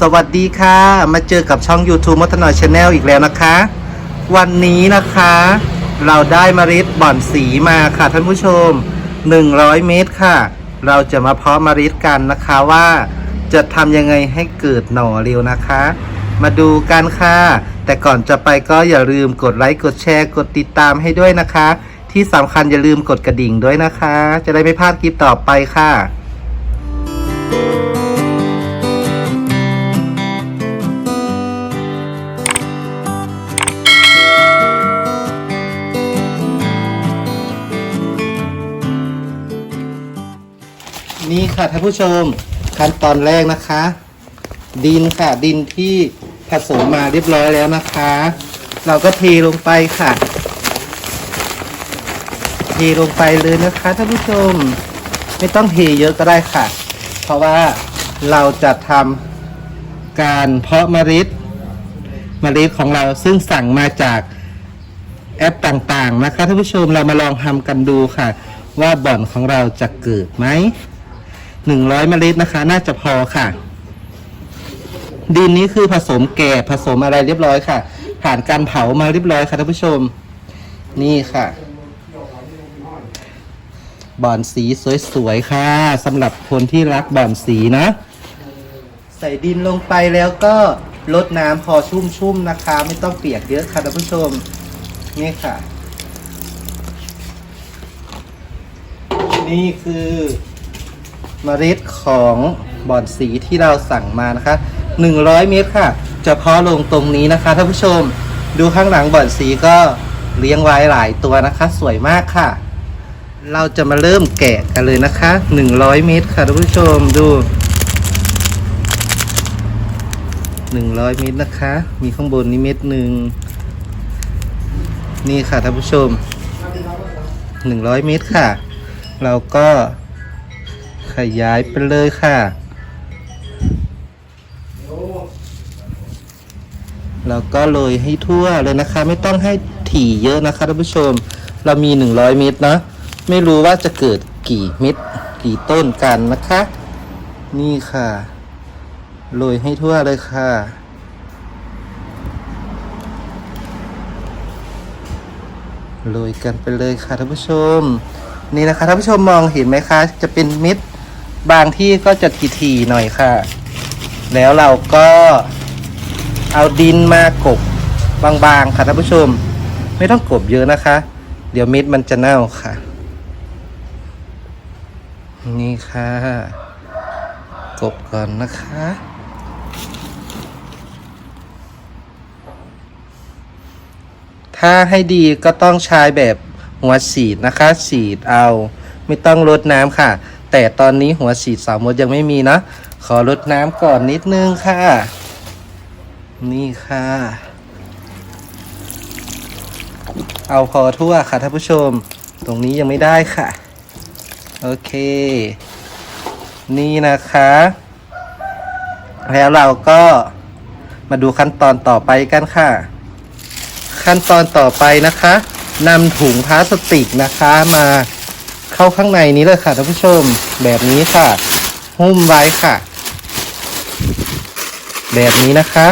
สวัสดีค่ะ มาเจอกับช่อง YouTube ม o ตนอยชาแนลอีกแล้วนะคะ วันนี้นะคะ เราได้เมล็ดบ่อนสีมาค่ะท่านผู้ชม 100 เมตรค่ะ เราจะมาเพาะเมล็ดกันนะคะว่า จะทำยังไงให้เกิดหน่อเร็วนะคะ มาดูกันค่ะ แต่ก่อนจะไปก็อย่าลืมกดไลค์กดแชร์กดติดตามให้ด้วยนะคะ ที่สำคัญอย่าลืมกดกระดิ่งด้วยนะคะ จะได้ไม่พลาดคลิปต่อไปค่ะ นี่ค่ะท่านผู้ชมขั้นตอนแรกนะคะ ดินค่ะดินที่ผสมมาเรียบร้อยแล้วนะคะ เราก็เทลงไปค่ะ เทลงไปเลยนะคะท่านผู้ชม ไม่ต้องเทเยอะก็ได้ค่ะ เพราะว่าเราจะทำการเพาะเมล็ดเมล็ดของเราซึ่งสั่งมาจากแอปต่างๆนะคะท่านผู้ชมเรามาลองทำกันดูค่ะ ว่าบ่อนของเราจะเกิดไหม หนึ่งร้อยเมล็ดนะคะ น่าจะพอค่ะ ดินนี้คือผสมแก่ผสมอะไรเรียบร้อยค่ะ ผ่านการเผามาเรียบร้อยค่ะท่านผู้ชม นี่ค่ะบ่อนสีสวยๆค่ะสำหรับคนที่รักบ่อนสีนะ ใส่ดินลงไปแล้วก็ลดน้ำพอชุ่มๆนะคะ ไม่ต้องเปียกเยอะค่ะท่านผู้ชม นี่ค่ะ นี่คือ เมล็ดของบอนสีที่เราสั่งมานะคะ 100 เมตรค่ะ จะเพาะลงตรงนี้นะคะท่านผู้ชม ดูข้างหลังบอนสีก็เลี้ยงไว้หลายตัวนะคะ สวยมากค่ะ เราจะมาเริ่มแกะกันเลยนะคะ 100 เมตรค่ะท่านผู้ชมดู 100 เมตรนะคะ มีข้างบนนี้เม็ดหนึ่งนี่ค่ะท่านผู้ชม 100 เมตรค่ะ เราก็ ขยายไปเลยค่ะ แล้วก็โรยให้ทั่วเลยนะคะ ไม่ต้องให้ถี่เยอะนะคะท่านผู้ชม เรามี 100 เม็ดนะ ไม่รู้ว่าจะเกิดกี่เม็ดกี่ต้นกันนะคะ นี่ค่ะโรยให้ทั่วเลยค่ะโรยกันไปเลยค่ะท่านผู้ชม นี่นะคะท่านผู้ชมมองเห็นไหมคะ จะเป็นเม็ด บางที่ก็จะทีๆหน่อยค่ะ แล้วเราก็เอาดินมากบ บางๆค่ะท่านผู้ชม ไม่ต้องกบเยอะนะคะ เดี๋ยวเม็ดมันจะเน่าค่ะ นี่ค่ะ กบก่อนนะคะถ้าให้ดีก็ต้องใช้แบบหัวฉีดนะคะฉีดเอา ไม่ต้องรดน้ำค่ะ แต่ตอนนี้หัวฉีดสาวมดยังไม่มีนะ ขอรดน้ำก่อนนิดนึงค่ะ นี่ค่ะ เอาพอทั่วค่ะท่านผู้ชม ตรงนี้ยังไม่ได้ค่ะ โอเค นี่นะคะ แล้วเราก็มาดูขั้นตอนต่อไปกันค่ะ ขั้นตอนต่อไปนะคะนำถุงพลาสติกนะคะมา เข้าข้างในนี้เลยค่ะท่านผู้ชม แบบนี้ค่ะ หุ้มไว้ค่ะ แบบนี้นะคะ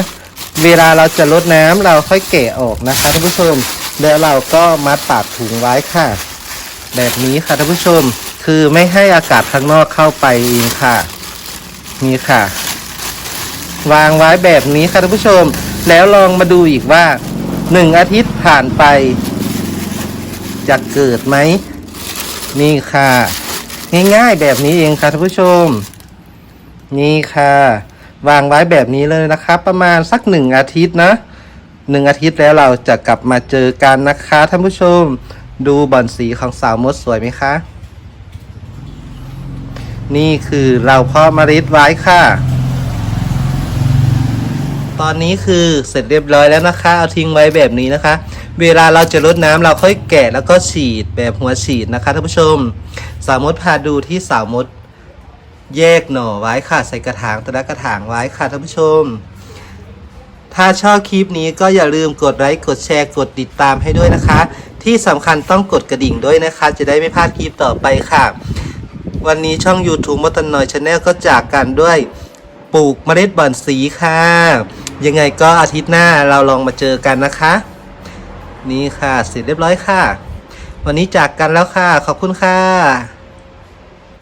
เวลาเราจะลดน้ำเราค่อยแกะออกนะคะท่านผู้ชม แล้วเราก็มัดปากถุงไว้ค่ะ แบบนี้ค่ะท่านผู้ชม คือไม่ให้อากาศข้างนอกเข้าไปเองค่ะ นี่ค่ะ วางไว้แบบนี้ค่ะท่านผู้ชม แล้วลองมาดูอีกว่าหนึ่งอาทิตย์ผ่านไปจะเกิดไหม นี่ค่ะ ง่ายๆแบบนี้เองค่ะท่านผู้ชม นี่ค่ะ วางไว้แบบนี้เลยนะคะประมาณสักหนึ่งอาทิตย์นะหนึ่งอาทิตย์แล้วเราจะกลับมาเจอกันนะคะท่านผู้ชม ดูบอนสีของสาวมดสวยไหมคะ นี่คือเราเพาะเมล็ดไว้ค่ะ ตอนนี้คือเสร็จเรียบร้อยแล้วนะคะ เอาทิ้งไว้แบบนี้นะคะ เวลาเราจะรดน้ำเราค่อยแกะแล้วก็ฉีดแบบหัวฉีดนะคะท่านผู้ชม สาวมดพาดูที่สาวมดแยกหน่อไว้ค่ะใส่กระถางแต่ละกระถางไว้ค่ะท่านผู้ชม ถ้าชอบคลิปนี้ก็อย่าลืมกดไลค์กดแชร์กดติดตามให้ด้วยนะคะ ที่สำคัญต้องกดกระดิ่งด้วยนะคะ จะได้ไม่พลาดคลิปต่อไปค่ะ วันนี้ช่อง YouTube มตันนอยชาแนลก็จากกันด้วยปลูกเมล็ดบอนสีค่ะ ยังไงก็อาทิตย์หน้าเราลองมาเจอกันนะคะ นี่ค่ะเสร็จเรียบร้อยค่ะ วันนี้จากกันแล้วค่ะ ขอบคุณค่ะ